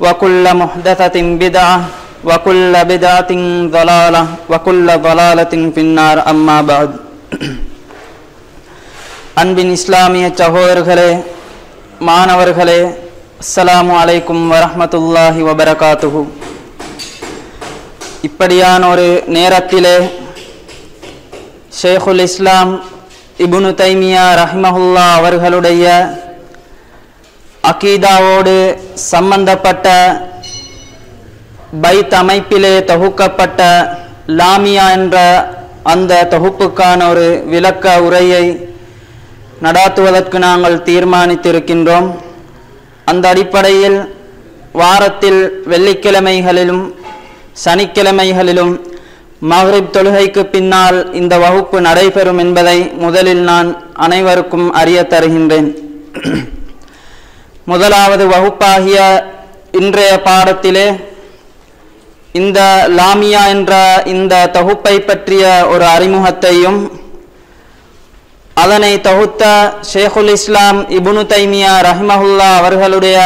وكل محدثة بدعة وكل بدعة ضلالة وكل ضلالة في النار أما بعد அன்பின் இஸ்லாமிய சகோதரர்களே மாணவர்களே அஸ்ஸலாமு அலைக்கும் வரஹ்மத்துல்லாஹி வபரகாத்துஹு இப்படியான ஒரு நேரத்திலே ஷேகுல் இஸ்லாம் இப்னு தைமியா ரஹ்மஹுல்லா அவர்களுடைய அகீதாவோடு சம்பந்தப்பட்ட பைத் அமைப்பிலே தொகுக்கப்பட்ட லாமியா என்ற அந்த தொகுப்புக்கான ஒரு விளக்க உரையை நடாத்துவதற்கு நாங்கள் தீர்மானித்திருக்கின்றோம். அந்த அடிப்படையில் வாரத்தில் வெள்ளிக்கிழமைகளிலும் சனிக்கிழமைகளிலும் மஹ்ரிப் தொழுகைக்கு பின்னால் இந்த வகுப்பு நடைபெறும் என்பதை முதலில் நான் அனைவருக்கும் அறிய தருகின்றேன். முதலாவது வகுப்பாகிய இன்றைய பாடத்திலே இந்த லாமியா என்ற இந்த தொகுப்பை பற்றிய ஒரு அறிமுகத்தையும் அதனை தொகுத்த ஷேகுல் இஸ்லாம் இபுனு தைமியா ரஹ்மஹுல்லா அவர்களுடைய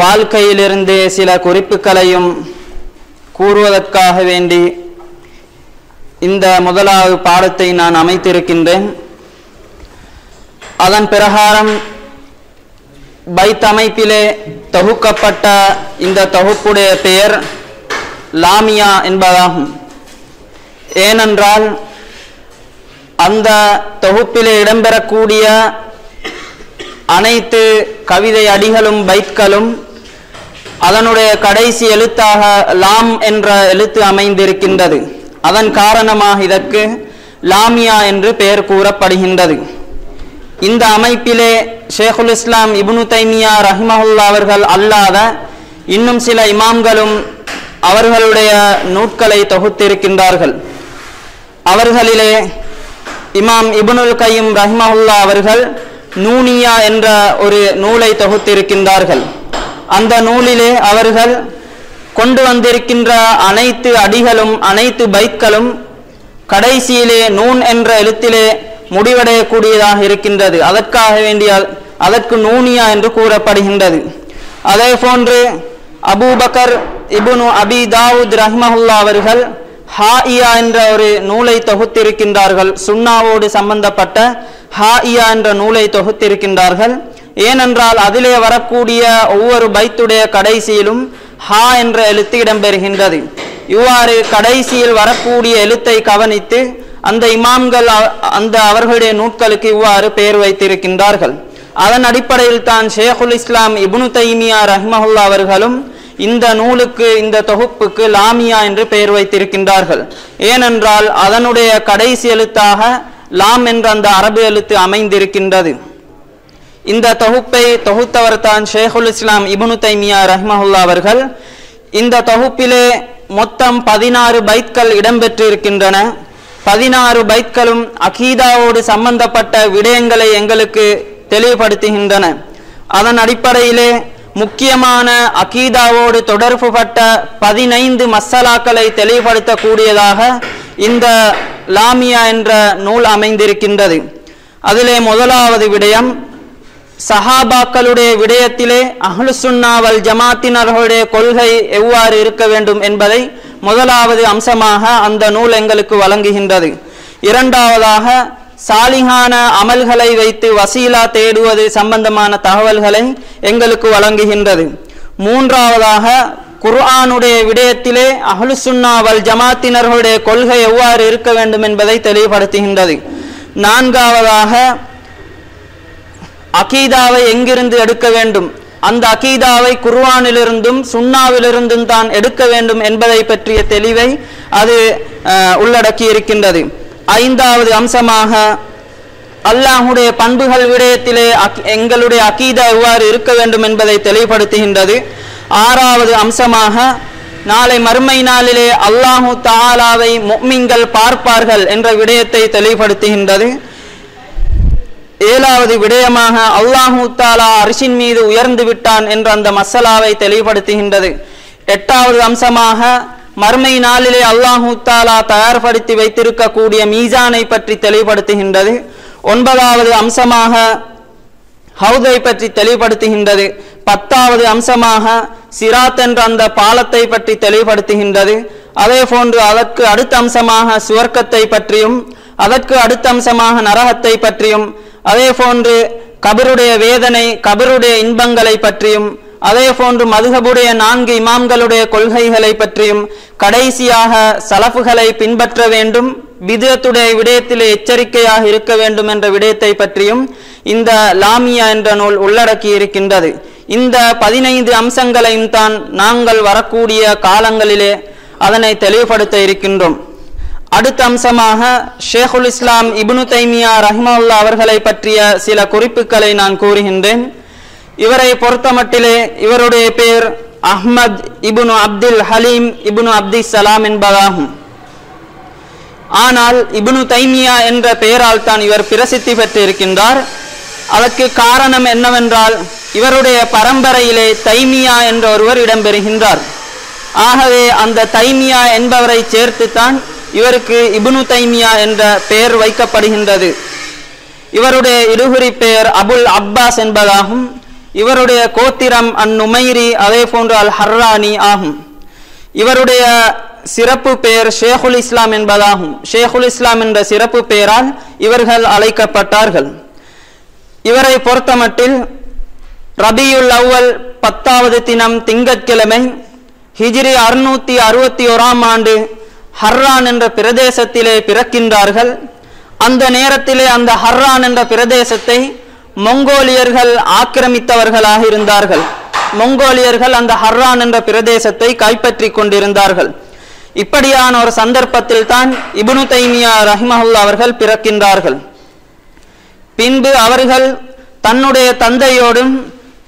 வாழ்க்கையிலிருந்து சில குறிப்புகளையும் கூறுவதற்காக வேண்டி இந்த முதலாவது பாடத்தை நான் அமைத்திருக்கின்றேன். அதன் பிரகாரம் பைத் அமைப்பிலே தொகுக்கப்பட்ட இந்த தொகுப்புடைய பெயர் லாமியா என்பதாகும். ஏனென்றால் அந்த தொகுப்பிலே இடம்பெறக்கூடிய அனைத்து கவிதை அடிகளும் பைத்களும் அதனுடைய கடைசி எழுத்தாக லாம் என்ற எழுத்து அமைந்திருக்கின்றது. அதன் காரணமாக இதற்கு லாமியா என்று பெயர் கூறப்படுகின்றது. இந்த அமைப்பிலே ஷேகுல் இஸ்லாம் இபுனு தைமியா ரஹ்மஹுல்லா அவர்கள் அல்லாத இன்னும் சில இமாம்களும் அவர்களுடைய நூட்களை தொகுத்திருக்கின்றார்கள். அவர்களிலே இமாம் இபுனுல் கையும் ரஹ்மஹுல்லா அவர்கள் நூனியா என்ற ஒரு நூலை தொகுத்திருக்கின்றார்கள். அந்த நூலிலே அவர்கள் கொண்டு வந்திருக்கின்ற அனைத்து அடிகளும் அனைத்து பைக்களும் கடைசியிலே நூன் என்ற எழுத்திலே முடிவடையக்கூடியதாக இருக்கின்றது. அதற்காக வேண்டிய அதற்கு நூனியா என்று கூறப்படுகின்றது. அதே போன்று அபூபக்கர் இபுனு அபி தாவூத் ரஹ்மஹுல்லா அவர்கள் ஹாஇயா என்ற ஒரு நூலை தொகுத்திருக்கின்றார்கள். சுண்ணாவோடு சம்பந்தப்பட்ட ஹாஇயா என்ற நூலை தொகுத்திருக்கின்றார்கள். ஏனென்றால் அதிலே வரக்கூடிய ஒவ்வொரு பைத்துடைய கடைசியிலும் ஹா என்ற எழுத்து இடம்பெறுகின்றது. இவ்வாறு கடைசியில் வரக்கூடிய எழுத்தை கவனித்து அந்த இமாம்கள் அந்த அவர்களுடைய நூட்களுக்கு இவ்வாறு பெயர் வைத்திருக்கின்றார்கள். அதன் அடிப்படையில் தான் ஷேகுல் இஸ்லாம் இபுனு தைமியா ரஹ்மஹுல்லா அவர்களும் இந்த நூலுக்கு இந்த தொகுப்புக்கு லாமியா என்று பெயர் வைத்திருக்கின்றார்கள். ஏனென்றால் அதனுடைய கடைசி எழுத்தாக லாம் என்ற அந்த அரபு எழுத்து அமைந்திருக்கின்றது. இந்த தொகுப்பை தொகுத்தவர் தான் ஷேகுல் இஸ்லாம் இபுனு தைமியா ரஹ்மஹுல்லா அவர்கள். இந்த தொகுப்பிலே மொத்தம் பதினாறு பைத்கள் இடம்பெற்றிருக்கின்றன. பதினாறு பைத்களும் அகீதாவோடு சம்பந்தப்பட்ட விடயங்களை எங்களுக்கு தெளிவுபடுத்துகின்றன. அதன் அடிப்படையிலே முக்கியமான அகீதாவோடு தொடர்புபட்ட பதினைந்து மசாலாக்களை தெளிவுபடுத்தக்கூடியதாக இந்த லாமியா என்ற நூல் அமைந்திருக்கின்றது. அதிலே முதலாவது விடயம் சஹாபாக்களுடைய விடயத்திலே அஹ்லுசுன்னாவல் ஜமாத்தினர்களுடைய கொள்கை எவ்வாறு இருக்க வேண்டும் என்பதை முதலாவது அம்சமாக அந்த நூல் எங்களுக்கு வழங்குகின்றது. இரண்டாவதாக சாலிகான அமல்களை வைத்து வசீலா தேடுவது சம்பந்தமான தகவல்களை எங்களுக்கு வழங்குகின்றது. மூன்றாவதாக குர்ஆனுடைய விடயத்திலே அஹ்லுசுன்னாவல் ஜமாத்தினர்களுடைய கொள்கை எவ்வாறு இருக்க வேண்டும் என்பதை தெளிவுபடுத்துகின்றது. நான்காவதாக அகீதாவை எங்கிருந்து எடுக்க வேண்டும்? அந்த அகீதாவை குர்வானிலிருந்தும் சுண்ணாவிலிருந்தும் தான் எடுக்க வேண்டும் என்பதை பற்றிய தெளிவை அது உள்ளடக்கி இருக்கின்றது ஐந்தாவது அம்சமாக அல்லாஹுடைய பண்புகள் விடயத்திலே அக்- எங்களுடைய அகீதா எவ்வாறு இருக்க வேண்டும் என்பதை தெளிவுபடுத்துகின்றது. ஆறாவது அம்சமாக நாளை மறுமை நாளிலே அல்லாஹு தாலாவை மொம்மிங்கள் பார்ப்பார்கள் என்ற விடயத்தை தெளிவுபடுத்துகின்றது. ஏழாவது விடயமாக அல்லாஹூ தாலா அரிசின் மீது உயர்ந்து விட்டான் என்ற அந்த மசலாவை தெளிவுபடுத்துகின்றது. எட்டாவது அம்சமாக மர்மை நாளிலே அல்லாஹூ தாலா தயார்படுத்தி வைத்திருக்கக்கூடிய மீசானை பற்றி தெளிவுபடுத்துகின்றது. ஒன்பதாவது அம்சமாக ஹவுதை பற்றி தெளிவுபடுத்துகின்றது. பத்தாவது அம்சமாக சிராத் என்ற அந்த பாலத்தை பற்றி தெளிவுபடுத்துகின்றது. அதே போன்று அதற்கு அடுத்த அம்சமாக சுவர்க்கத்தை பற்றியும் அதற்கு அடுத்த அம்சமாக நரகத்தை பற்றியும் அதே போன்று கபருடைய வேதனை கபருடைய இன்பங்களை பற்றியும் அதே போன்று மதுகபுடைய நான்கு இமாம்களுடைய கொள்கைகளை பற்றியும் கடைசியாக சலஃபுகளை பின்பற்ற வேண்டும் விதத்துடைய விடயத்திலே எச்சரிக்கையாக இருக்க வேண்டும் என்ற விடயத்தை பற்றியும் இந்த லாமியா என்ற நூல் உள்ளடக்கி இருக்கின்றது இந்த பதினைந்து அம்சங்களையும் தான் நாங்கள் வரக்கூடிய காலங்களிலே அதனை தெளிவுபடுத்த இருக்கின்றோம். அடுத்த அம்சமாக ஷேகுல் இஸ்லாம் இபுனு தைமியா ரஹ்மவுல்லா அவர்களை பற்றிய சில குறிப்புகளை நான் கூறுகின்றேன். இவரை பொறுத்தமட்டிலே இவருடைய பேர் அஹ்மத் இபுனு அப்துல் ஹலீம் இபுனு அப்தி சலாம் என்பதாகும். ஆனால் இபுனு தைமியா என்ற பெயரால் தான் இவர் பிரசித்தி பெற்றிருக்கின்றார். அதற்கு காரணம் என்னவென்றால் இவருடைய பரம்பரையிலே தைமியா என்ற ஒருவர் இடம்பெறுகின்றார். ஆகவே அந்த தைமியா என்பவரை சேர்த்துத்தான் இவருக்கு இபுனு தைமியா என்ற பெயர் வைக்கப்படுகின்றது. இவருடைய இருகுறி பெயர் அபுல் அப்பாஸ் என்பதாகும். இவருடைய கோத்திரம் அந்நுமைரி அதே போன்று அல் ஹர்ரானி ஆகும். இவருடைய சிறப்பு பெயர் ஷேகுல் இஸ்லாம் என்பதாகும். ஷேகுல் இஸ்லாம் என்ற சிறப்பு பெயரால் இவர்கள் அழைக்கப்பட்டார்கள். இவரை பொறுத்தமட்டில் ரபியுல் அவ்வல் பத்தாவது தினம் திங்கட்கிழமை ஹிஜ்ரி அறுநூத்தி அறுபத்தி ஓராம் ஆண்டு ஹர்ரான் என்ற பிரதேசத்திலே பிறக்கின்றார்கள். அந்த நேரத்திலே அந்த ஹர்ரான் என்ற பிரதேசத்தை மொங்கோலியர்கள் ஆக்கிரமித்தவர்களாக இருந்தார்கள். மொங்கோலியர்கள் அந்த ஹர்ரான் என்ற பிரதேசத்தை கைப்பற்றி கொண்டிருந்தார்கள். இப்படியான ஒரு சந்தர்ப்பத்தில் தான் இபுனு தைமியா ரஹ்மஹுல்லா அவர்கள் பிறக்கின்றார்கள். பின்பு அவர்கள் தன்னுடைய தந்தையோடும்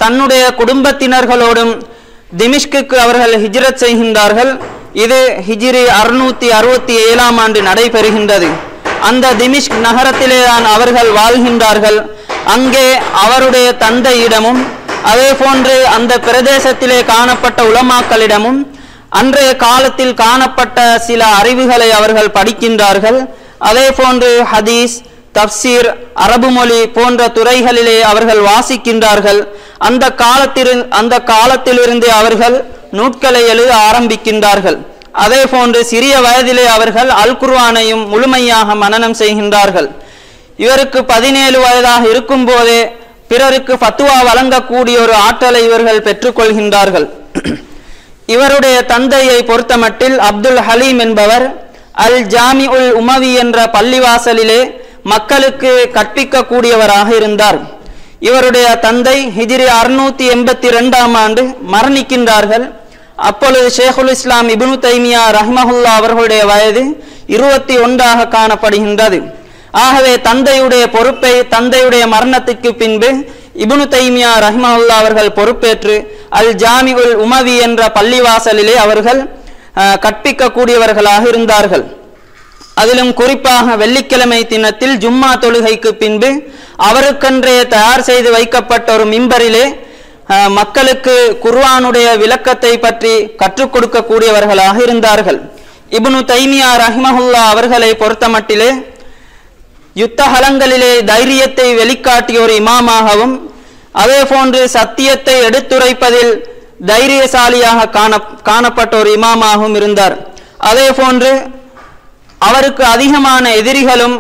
தன்னுடைய குடும்பத்தினர்களோடும் திமிஷ்குக்கு அவர்கள் ஹிஜ்ரத் செய்கின்றார்கள். இது ஹிஜிரி அறுநூத்தி அறுபத்தி ஏழாம் ஆண்டு நடைபெறுகின்றது. அந்த திமிஷ்க் நகரத்திலேதான் அவர்கள் வாழ்கின்றார்கள். அங்கே அவருடைய தந்தையிடமும் அதே போன்று அந்த பிரதேசத்திலே காணப்பட்ட உலமாக்களிடமும் அன்றைய காலத்தில் காணப்பட்ட சில அறிவுகளை அவர்கள் படிக்கின்றார்கள். அதே போன்று ஹதீஸ் தப்சீர் அரபு மொழி போன்ற துறைகளிலே அவர்கள் வாசிக்கின்றார்கள். அந்த காலத்தில் அந்த காலத்திலிருந்து அவர்கள் நூட்களை எழுத ஆரம்பிக்கின்றார்கள். அதே போன்று சிறிய வயதிலே அவர்கள் அல் குர்வானையும் முழுமையாக மனனம் செய்கின்றார்கள். இவருக்கு பதினேழு வயதாக இருக்கும் போதே பிறருக்கு ஃபத்துவா வழங்கக்கூடிய ஒரு ஆற்றலை இவர்கள் பெற்றுக்கொள்கின்றார்கள். இவருடைய தந்தையை பொறுத்தமட்டில் அப்துல் ஹலீம் என்பவர் அல் ஜாமி உல் உமவி என்ற பள்ளிவாசலிலே மக்களுக்கு கற்பிக்கக்கூடியவராக இருந்தார். இவருடைய தந்தை ஹிஜிரி அறுநூத்தி எண்பத்தி ரெண்டாம் ஆண்டு மரணிக்கின்றார்கள். அப்பொழுது ஷேகுல் இஸ்லாம் இபுனு தைமியா ரஹ்மஹுல்லா அவர்களுடைய வயது இருபத்தி ஒன்றாக காணப்படுகின்றது. ஆகவே தந்தையுடைய பொறுப்பை தந்தையுடைய மரணத்துக்கு பின்பு இபுனு தைமியா ரஹ்மஹுல்லா அவர்கள் பொறுப்பேற்று அல் ஜாமி உல் உமவி என்ற பள்ளிவாசலிலே அவர்கள் கற்பிக்கக்கூடியவர்களாக இருந்தார்கள். அதிலும் குறிப்பாக வெள்ளிக்கிழமை தினத்தில் ஜும்மா தொழுகைக்கு பின்பு அவருக்கென்றே தயார் செய்து வைக்கப்பட்ட ஒரு மிம்பரிலே மக்களுக்கு குர்ஆனுடைய விளக்கத்தை பற்றி கற்றுக் கொடுக்கக்கூடியவர்களாக இருந்தார்கள். இபுனு தைமியா ரஹ்மஹுல்லா அவர்களை பொறுத்தமட்டிலே யுத்தகலங்களிலே தைரியத்தை வெளிக்காட்டிய ஒரு இமாமாகவும் அதே போன்று சத்தியத்தை எடுத்துரைப்பதில் தைரியசாலியாக காண காணப்பட்ட ஒரு இமாமாகவும் இருந்தார். அதே போன்று அவருக்கு அதிகமான எதிரிகளும்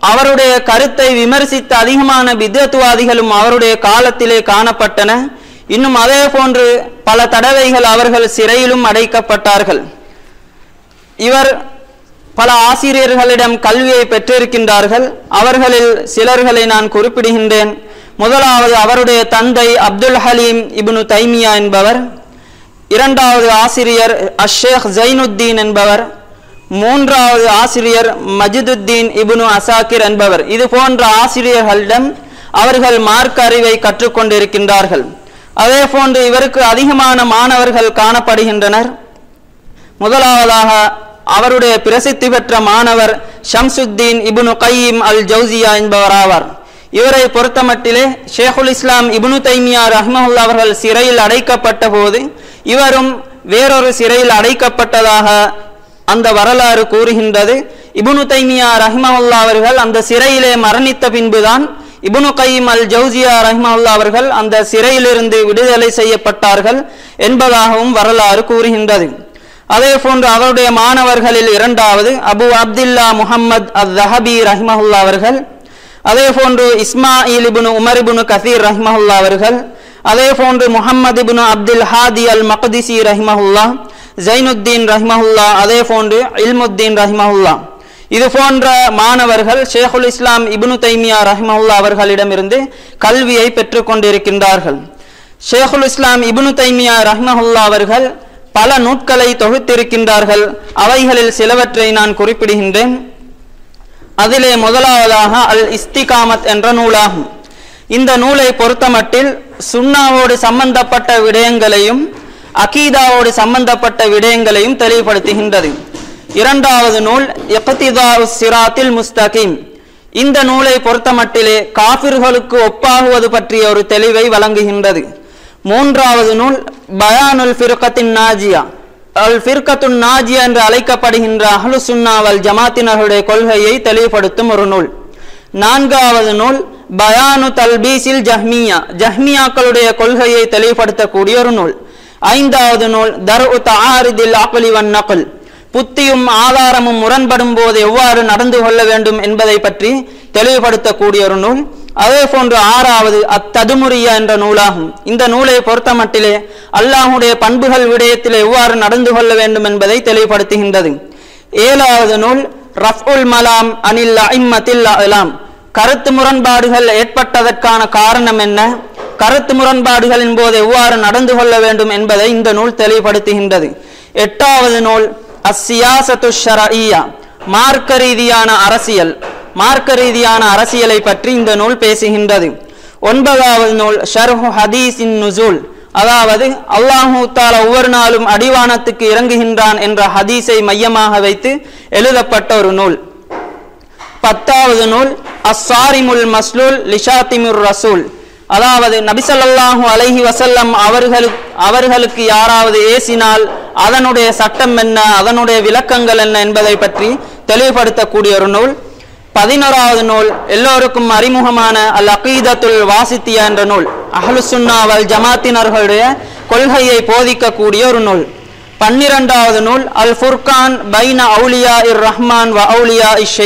அவருடைய கருத்தை விமர்சித்த அதிகமான பித்தத்துவாதிகளும் அவருடைய காலத்திலே காணப்பட்டன. இன்னும் அதே போன்று பல தடவைகள் அவர்கள் சிறையிலும் அடைக்கப்பட்டார்கள். இவர் பல ஆசிரியர்களிடம் கல்வியை பெற்றிருக்கின்றார்கள். அவர்களில் சிலர்களை நான் குறிப்பிடுகின்றேன். முதலாவது அவருடைய தந்தை அப்துல் ஹலீம் இப்னு தைமியா என்பவர். இரண்டாவது ஆசிரியர் அஷேக் ஜைனுத்தீன் என்பவர். மூன்றாவது ஆசிரியர் மஜிதுத்தீன் இபுனு அசாக்கிர் என்பவர். இது போன்ற ஆசிரியர்களிடம் அவர்கள் மார்க் அறிவை கற்றுக்கொண்டிருக்கின்றார்கள். அதே போன்று இவருக்கு அதிகமான மாணவர்கள் காணப்படுகின்றனர். முதலாவதாக அவருடைய பிரசித்தி பெற்ற மாணவர் ஷம்சுத்தீன் இபுனு கையீம் அல் ஜவுசியா என்பவர் ஆவார் இவரை பொறுத்தமட்டிலே ஷேகுல் இஸ்லாம் இபுனு தைமியா ரஹ்மஹுல்லா அவர்கள் சிறையில் அடைக்கப்பட்ட போது இவரும் வேறொரு சிறையில் அடைக்கப்பட்டதாக அந்த வரலாறு கூறுகின்றது. இபுனு தைமியா ரஹ்மஹுல்லா அவர்கள் அந்த சிறையிலே மரணித்த பின்புதான் இபுனு கைம் அல் ஜவுசியா ரஹ்மஹுல்லா அவர்கள் அந்த சிறையிலிருந்து விடுதலை செய்யப்பட்டார்கள் என்பதாகவும் வரலாறு கூறுகின்றது. அதே போன்று அவருடைய மாணவர்களில் இரண்டாவது அபு அப்துல்லா முஹம்மத் அத் ஜஹபி ரஹ்மஹுல்லா அவர்கள் அதே போன்று இஸ்மாயில் இபுனு உமர் இபுனு கசீர் ரஹ்மஹுல்லா அவர்கள் அதே போன்று முஹம்மது இபுனு அப்துல் ஹாதி அல் மக்திசி ரஹ்மஹுல்லா ஜெயினுத்தீன் ரஹ்மஹுல்லா அதே போன்று இல்முத்தீன் ரஹ்மஹுல்லா. இது போன்ற மாணவர்கள் ஷேகுல் இஸ்லாம் இபுனு தைமியா ரஹ்மஹுல்லா அவர்களிடமிருந்து கல்வியை பெற்றுக் கொண்டிருக்கின்றார்கள். ஷேகுல் இஸ்லாம் இபுனு தைமியா ரஹ்மஹுல்லா அவர்கள் பல நூட்களை தொகுத்திருக்கின்றார்கள். அவைகளில் சிலவற்றை நான் குறிப்பிடுகின்றேன். அதிலே முதலாவதாக அல் இஸ்திகாமத் என்ற நூலாகும். இந்த நூலை பொறுத்தமட்டில் சுண்ணாவோடு சம்பந்தப்பட்ட விடயங்களையும் அகீதாவோடு சம்பந்தப்பட்ட விடயங்களையும் தெளிவுபடுத்துகின்றது. இரண்டாவது நூல் இக்திதா சிராத்தில் முஸ்தகீம். இந்த நூலை பொறுத்தமட்டிலே காபிர்களுக்கு ஒப்பாகுவது பற்றிய ஒரு தெளிவை வழங்குகின்றது. மூன்றாவது நூல் பயானுல் ஃபிர்கத்தின் நாஜியா. அல் ஃபிர்கத்துன் நாஜியா என்று அழைக்கப்படுகின்ற அஹ்லு சுன்னாவல் ஜமாத்தினர்களுடைய கொள்கையை தெளிவுபடுத்தும் ஒரு நூல். நான்காவது நூல் பயானு தல்பீசில் ஜஹ்மியா. ஜஹ்மியாக்களுடைய கொள்கையை தெளிவுபடுத்தக்கூடிய ஒரு நூல். ஐந்தாவது நூல் தர் உ தாரிதில் அகலி வன் நகல். புத்தியும் ஆதாரமும் முரண்படும் போது எவ்வாறு நடந்து கொள்ள வேண்டும் என்பதை பற்றி தெளிவுபடுத்தக்கூடிய ஒரு நூல். அதே போன்று ஆறாவது அத்ததுமுரியா என்ற நூலாகும். இந்த நூலை பொறுத்தமட்டிலே அல்லாஹுடைய பண்புகள் விடயத்தில் எவ்வாறு நடந்து கொள்ள வேண்டும் என்பதை தெளிவுபடுத்துகின்றது. ஏழாவது நூல் ரஃபுல் மலாம் அனில் அஹிம்மத்தில் அலாம் கருத்து முரண்பாடுகள் ஏற்பட்டதற்கான காரணம் என்ன? கருத்து முரண்பாடுகளின் போது எவ்வாறு நடந்து கொள்ள வேண்டும் என்பதை இந்த நூல் தெளிவுபடுத்துகின்றது. எட்டாவது நூல் அஸ்ஸியாசத்து ஷரஈயா மார்க்க ரீதியான அரசியல். மார்க்க ரீதியான அரசியலை பற்றி இந்த நூல் பேசுகின்றது. ஒன்பதாவது நூல் ஷர்ஹு ஹதீஸின் நுசூல். அதாவது அல்லாஹூ தாலா ஒவ்வொரு நாளும் அடிவானத்துக்கு இறங்குகின்றான் என்ற ஹதீஸை மையமாக வைத்து எழுதப்பட்ட ஒரு நூல். பத்தாவது நூல் அஸ்ஸாரிமுல் மஸ்லூல் லிஷாத்திமுர் ரசூல். அதாவது நபிசல்லாஹு அலஹி வசல்லம் அவர்களுக்கு அவர்களுக்கு யாராவது ஏசினால் அதனுடைய சட்டம் என்ன அதனுடைய விளக்கங்கள் என்ன என்பதை பற்றி தெளிவுபடுத்தக்கூடிய ஒரு நூல். பதினோராவது நூல் எல்லோருக்கும் அறிமுகமான அல் அகீதத்துல் வாசித்தியா என்ற நூல். அஹ்லு சுன்னா வல் ஜமாத்தினர்களுடைய கொள்கையை போதிக்கக்கூடிய ஒரு நூல். பன்னிரண்டாவது நூல் அல் ஃபுர்கான் பைன அவுலியா இர் ரஹ்மான் வ அவுலியா இஷ்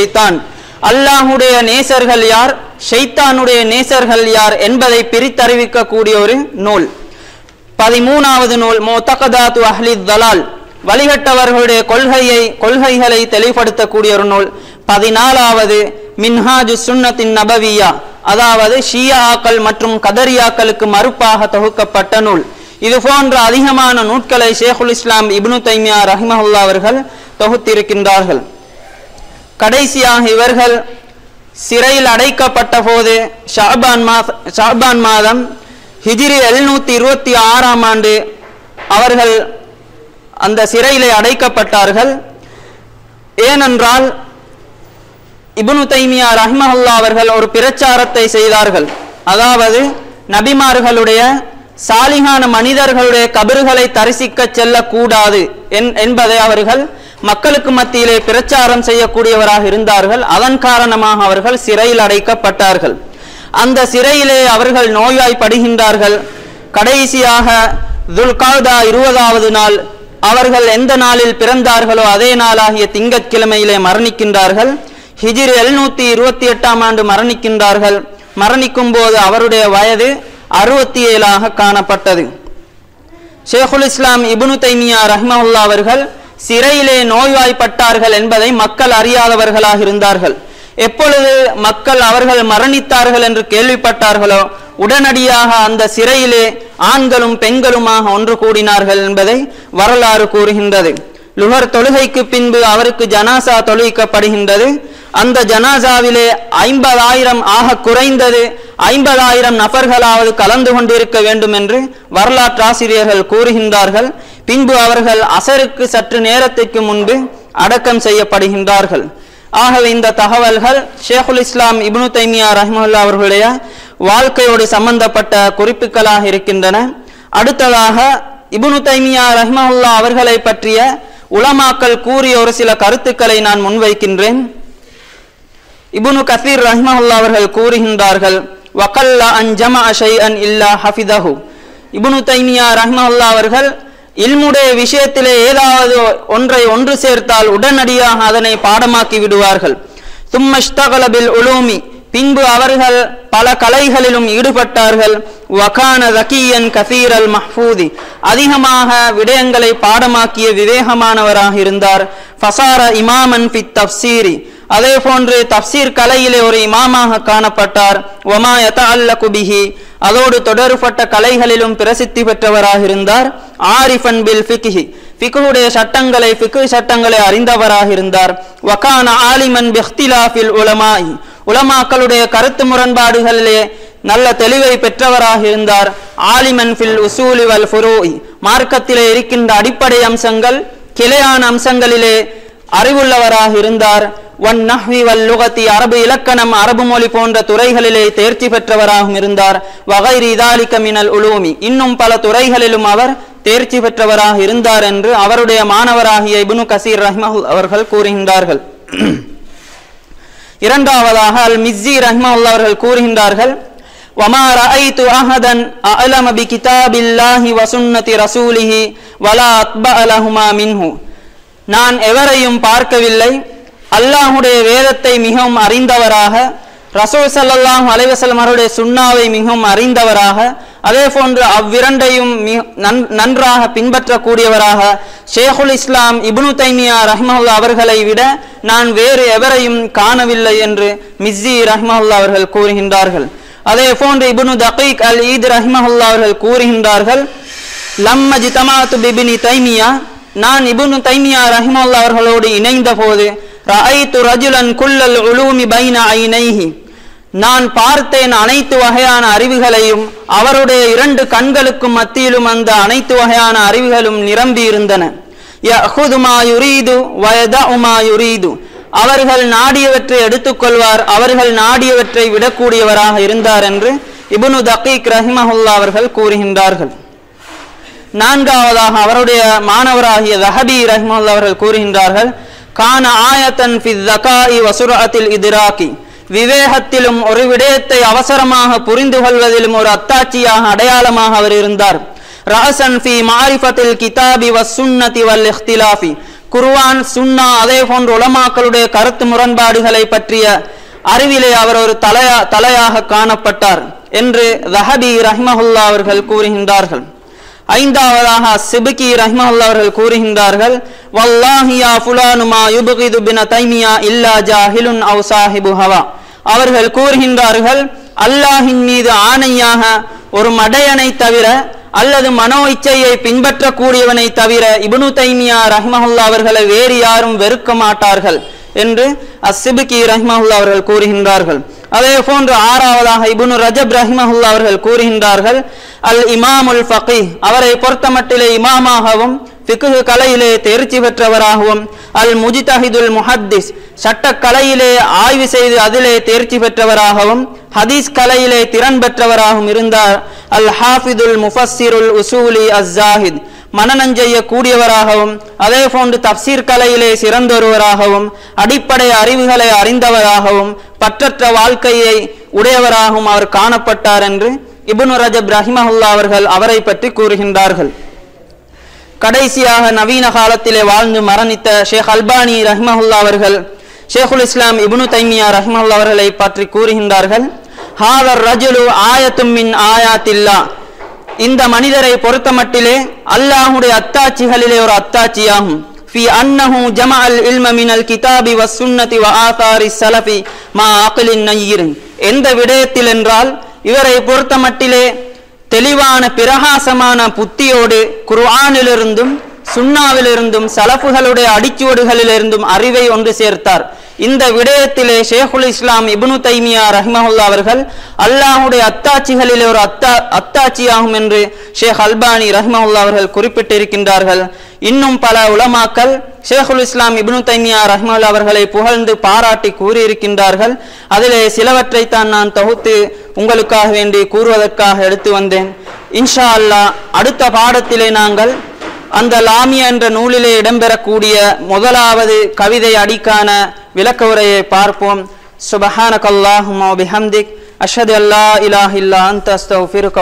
அல்லாஹுடைய நேசர்கள் யார்? ஷைத்தானுடைய நேசர்கள் யார் என்பதை பிரித்தறிவிக்கக்கூடிய ஒரு நூல். பதிமூணாவது நூல் மோத்தகதாத்து அஹ்லி தலால். வழிகட்டவர்களுடைய கொள்கையை கொள்கைகளை தெளிவுபடுத்தக்கூடிய ஒரு நூல். பதினாலாவது மின்ஹாஜு சுன்னத்தின் நபவியா. அதாவது ஷியாக்கள் மற்றும் கதரியாக்களுக்கு மறுப்பாக தொகுக்கப்பட்ட நூல். இது போன்ற அதிகமான நூட்களை ஷேகுல் இஸ்லாம் இப்னு தைமியா ரஹிமஹுல்லா அவர்கள் தொகுத்திருக்கின்றார்கள். கடைசியாக இவர்கள் சிறையில் அடைக்கப்பட்ட போது ஷாபான் மாத ஷாபான் மாதம் ஹிஜிரி எழுநூத்தி இருபத்தி ஆறாம் ஆண்டு அவர்கள் அந்த சிறையிலே அடைக்கப்பட்டார்கள். ஏனென்றால் இபுனு தைமியா ரஹ்மஹுல்லா அவர்கள் ஒரு பிரச்சாரத்தை செய்தார்கள். அதாவது நபிமார்களுடைய சாலிகான மனிதர்களுடைய கபறுகளை தரிசிக்க செல்லக்கூடாது என்- என்பதை அவர்கள் மக்களுக்கு மத்தியிலே பிரச்சாரம் செய்யக்கூடியவராக இருந்தார்கள். அதன் காரணமாக அவர்கள் சிறையில் அடைக்கப்பட்டார்கள். அந்த சிறையிலே அவர்கள் நோய்வாய்ப்படுகின்றார்கள் கடைசியாக துல்காதா இருபதாவது நாள் அவர்கள் எந்த நாளில் பிறந்தார்களோ அதே நாளாகிய திங்கட்கிழமையிலே மரணிக்கின்றார்கள். ஹிஜிர் எழுநூத்தி இருபத்தி எட்டாம் ஆண்டு மரணிக்கின்றார்கள். மரணிக்கும் போது அவருடைய வயது அறுபத்தி ஏழாக காணப்பட்டது. ஷேகுல் இஸ்லாம் இபுனு தைமியா ரஹ்மவுல்லா அவர்கள் சிறையிலே நோய்வாய்ப்பட்டார்கள் என்பதை மக்கள் அறியாதவர்களாக இருந்தார்கள். எப்பொழுது மக்கள் அவர்கள் மரணித்தார்கள் என்று கேள்விப்பட்டார்களோ உடனடியாக அந்த சிறையிலே ஆண்களும் பெண்களுமாக ஒன்று கூடினார்கள் என்பதை வரலாறு கூறுகின்றது. லுகர் தொழுகைக்கு பின்பு அவருக்கு ஜனாசா தொழுவிக்கப்படுகின்றது. அந்த ஜனாசாவிலே ஐம்பதாயிரம் ஆக குறைந்தது ஐம்பதாயிரம் நபர்களாவது கலந்து கொண்டிருக்க வேண்டும் என்று வரலாற்றாசிரியர்கள் கூறுகின்றார்கள். பின்பு அவர்கள் அசருக்கு சற்று நேரத்திற்கு முன்பு அடக்கம் செய்யப்படுகின்றார்கள். ஆகவே இந்த தகவல்கள் ஷேகுல் இஸ்லாம் இப்னு தைமியா ரஹ்மல்லா அவர்களுடைய வாழ்க்கையோடு சம்பந்தப்பட்ட குறிப்புகளாக இருக்கின்றன. அடுத்ததாக இபுனு தைமியா ரஹ்மல்லா அவர்களை பற்றிய உலமாக்கள் கூறிய ஒரு சில கருத்துக்களை நான் முன்வைக்கின்றேன். இபுனு கசீர் ரஹ்மஹுல்லா அவர்கள் கூறுகின்றார்கள் வக்கல்லா அன் ஜமாஅஷை அன் இல்லா ஹஃபிதஹு. இபுனு தைமியா ரஹ்மஹுல்லா அவர்கள் இல்முடைய விஷயத்திலே ஏதாவது ஒன்றை ஒன்று சேர்த்தால் உடனடியாக அதனை பாடமாக்கி விடுவார்கள். தும்மஷ்டகலபில் உலூமி. பின்பு அவர்கள் பல கலைகளிலும் ஈடுபட்டார்கள். வகான ரக்கியன் கசீரல் மஹ்பூதி அதிகமாக விடயங்களை பாடமாக்கிய விவேகமானவராக இருந்தார். ஃபசார இமாமன் பி தப்சீரி அதே போன்று தப்சீர் கலையிலே ஒரு இமாமாக காணப்பட்டார். ஒமா அல்ல குபிகி அதோடு தொடர்பட்ட கலைகளிலும் பிரசித்தி பெற்றவராக இருந்தார். ஆரிஃபன் பில் ஃபிக்ஹி. ஃபிக்ஹுடைய சட்டங்களை ஃபிக்ஹ் சட்டங்களை அறிந்தவராக இருந்தார். வகான ஆலிமன் பிஹ்திலாஃபில் உலமாயி. உலமாக்களுடைய கருத்து முரண்பாடுகளிலே நல்ல தெளிவை பெற்றவராக இருந்தார். ஆலிமன் ஃபில் உசூலி வல் ஃபுரூஇ. மார்க்கத்திலே இருக்கின்ற அடிப்படை அம்சங்கள் கிளையான அம்சங்களிலே அறிவுள்ளவராக இருந்தார். ஒன் நஹ்வி வல் லுகத்தி அரபு இலக்கணம் அரபு மொழி போன்ற துறைகளிலே தேர்ச்சி பெற்றவராகவும் இருந்தார். வகைரி இதாலிக்க மினல் உலூமி. இன்னும் பல துறைகளிலும் அவர் தேர்ச்சி பெற்றவராக இருந்தார் என்று அவருடைய மாணவராகிய இப்னு கசீர் ரஹ்மஹு அவர்கள் கூறுகின்றார்கள் இரண்டாவதாக அல் மிஸ்ஸி ரஹ்மஹுல்லா அவர்கள் கூறுகின்றார்கள் وما رأيت أحدا أعلم بكتاب الله وسنة رسوله ولا أتبع لهما منه நான் எவரையும் பார்க்கவில்லை அல்லாஹுடைய வேதத்தை மிகவும் அறிந்தவராக ரசூல் சல்லாஹ் அலைஹி அவருடைய சுண்ணாவை மிகவும் அறிந்தவராக அதே போன்று அவ்விரண்டையும் நன்- நன்றாக பின்பற்றக்கூடியவராக ஷேகுல் இஸ்லாம் இப்னு தைமியா ரஹ்மஹுல்லா அவர்களை விட நான் வேறு எவரையும் காணவில்லை என்று மிஸ்ஸி ரஹ்மஹுல்லா அவர்கள் கூறுகின்றார்கள். அதே போன்று இப்னு தகீக் அல் ஈத் ரஹ்மஹுல்லா அவர்கள் கூறுகின்றார்கள் லம்ம ஜிதமாத்து பிபினி தைமியா நான் இபுனு தைமியா ரஹ்மல்லா அவர்களோடு இணைந்த போது ரஅய்து ரஜுலன் குல்லல் உலூமி பைன ஐனைஹி நான் பார்த்தேன் அனைத்து வகையான அறிவுகளையும் அவருடைய இரண்டு கண்களுக்கும் மத்தியிலும் அந்த அனைத்து வகையான அறிவுகளும் நிரம்பி இருந்தன. அவர்கள் நாடியவற்றை எடுத்துக்கொள்வார் அவர்கள் நாடியவற்றை விடக்கூடியவராக இருந்தார் என்று இபுனு தகீக் ரஹிமஹுல்லா அவர்கள் கூறுகின்றார்கள். நான்காவதாக அவருடைய மாணவராகிய ரஹபி ரஹ்மல்லா அவர்கள் கூறுகின்றார்கள் கான ஆயத்தன் ஃபி ஜகாஇ வசுரஅத்தில் இதிராக்கி விவேகத்திலும் ஒரு விடயத்தை அவசரமாக புரிந்து கொள்வதிலும் ஒரு அத்தாட்சியாக அடையாளமாக அவர் இருந்தார். ரஹசன் ஃபி மாரிஃபத்தில் கிதாபி வசுன்னதி வல் இஹ்திலாஃபி. குர்வான் சுன்னா அதே போன்ற உலமாக்களுடைய கருத்து முரண்பாடுகளை பற்றிய அறிவிலே அவர் ஒரு தலையா தலையாக காணப்பட்டார் என்று ரஹபி ரஹ்மஹுல்லா அவர்கள் கூறுகின்றார்கள். ஐந்தாவதாக சிபுகி ரஹ்மஹுல்லா அவர்கள் கூறுகின்றார்கள் வல்லாஹியா ஃபுலானுமா யுபகிது பின தைமியா இல்லா ஜாஹிலுன் அவ் சாஹிபு ஹவா. அவர்கள் கூறுகின்றார்கள் அல்லாஹின் மீது ஆணையாக ஒரு மடையனை தவிர அல்லது மனோ இச்சையை பின்பற்றக்கூடியவனை தவிர இபுனு தைமியா ரஹ்மஹுல்லா அவர்களை வேறு யாரும் வெறுக்க மாட்டார்கள் என்று அசிபுகி ரஹ்மஹுல்லா அவர்கள் கூறுகின்றார்கள். அதே போன்று ஆறாவதாக இபுனு ரஜப் ரஹிமஹுல்லா அவர்கள் கூறுகின்றார்கள் அல் இமாமுல் ஃபகி அவரை பொறுத்தமட்டிலே இமாமாகவும் ஃபிக்ஹ் கலையிலே தேர்ச்சி பெற்றவராகவும் அல் முஜிதஹிதுல் முஹத்திஸ் சட்ட கலையிலே ஆய்வு செய்து அதிலே தேர்ச்சி பெற்றவராகவும் ஹதீஸ் கலையிலே திறன் பெற்றவராகவும் இருந்தார். அல் ஹாஃபிதுல் முஃபஸ்ஸிருல் உசூலி அஸ்ஸாஹித். மனநஞ்செய்ய கூடியவராகவும் அதே போன்று தப்சீர் கலையிலே சிறந்தொருவராகவும் அடிப்படை அறிவுகளை அறிந்தவராகவும் பற்றற்ற வாழ்க்கையை உடையவராகவும் அவர் காணப்பட்டார் என்று இபுனு ரஜப் ரஹிமஹுல்லா அவர்கள் அவரை பற்றி கூறுகின்றார்கள். கடைசியாக நவீன காலத்திலே வாழ்ந்து மரணித்த ஷேக் அல்பானி ரஹ்மஹுல்லா அவர்கள் ஷேகுல் இஸ்லாம் இபுனு தைமியா ரஹ்மஹுல்லா அவர்களை பற்றி கூறுகின்றார்கள் ஹாதர் ரஜுலு ஆயத்தும் மின் ஆயாத்தில்லா. இந்த மனிதரை பொறுத்தமட்டிலே அல்லாஹுடைய அத்தாட்சிகளிலே ஒரு அத்தாட்சியாகும் في أنه جمع العلم من الكتاب والسنة وآثار السلف مع عقل نير எந்த விடயத்தில் என்றால் இவரை பொறுத்தமட்டிலே தெளிவான பிரகாசமான புத்தியோடு குர்ஆனிலிருந்தும் சுன்னாவிலிருந்தும் சலஃபுகளுடைய அடிச்சுவடுகளிலிருந்தும் அறிவை ஒன்று சேர்த்தார் இந்த விடயத்திலே ஷேகுல் இஸ்லாம் இபுனு தைமியா ரஹ்மஹுல்லா அவர்கள் அல்லாஹுடைய அத்தாட்சிகளிலே ஒரு அத்தா அத்தாட்சியாகும் என்று ஷேக் அல்பானி ரஹ்மஹுல்லா அவர்கள் குறிப்பிட்டிருக்கின்றார்கள். இன்னும் பல உலமாக்கள் ஷேகுல் இஸ்லாம் இப்னு தைமியா ரஹ்மல்லா அவர்களை புகழ்ந்து பாராட்டி கூறியிருக்கின்றார்கள். அதிலே சிலவற்றை தான் நான் தொகுத்து உங்களுக்காக வேண்டி கூறுவதற்காக எடுத்து வந்தேன். இன்ஷா அல்லாஹ் அடுத்த பாடத்திலே நாங்கள் அந்த லாமியா என்ற நூலிலே இடம்பெறக்கூடிய முதலாவது கவிதை அடிக்கான விளக்க உரையை பார்ப்போம். சுபஹானகல்லாஹும்ம வபிஹம்திக் அஷது அல்லா இலாஹில்லா அந்த அன்த அஸ்தக்ஃபிருக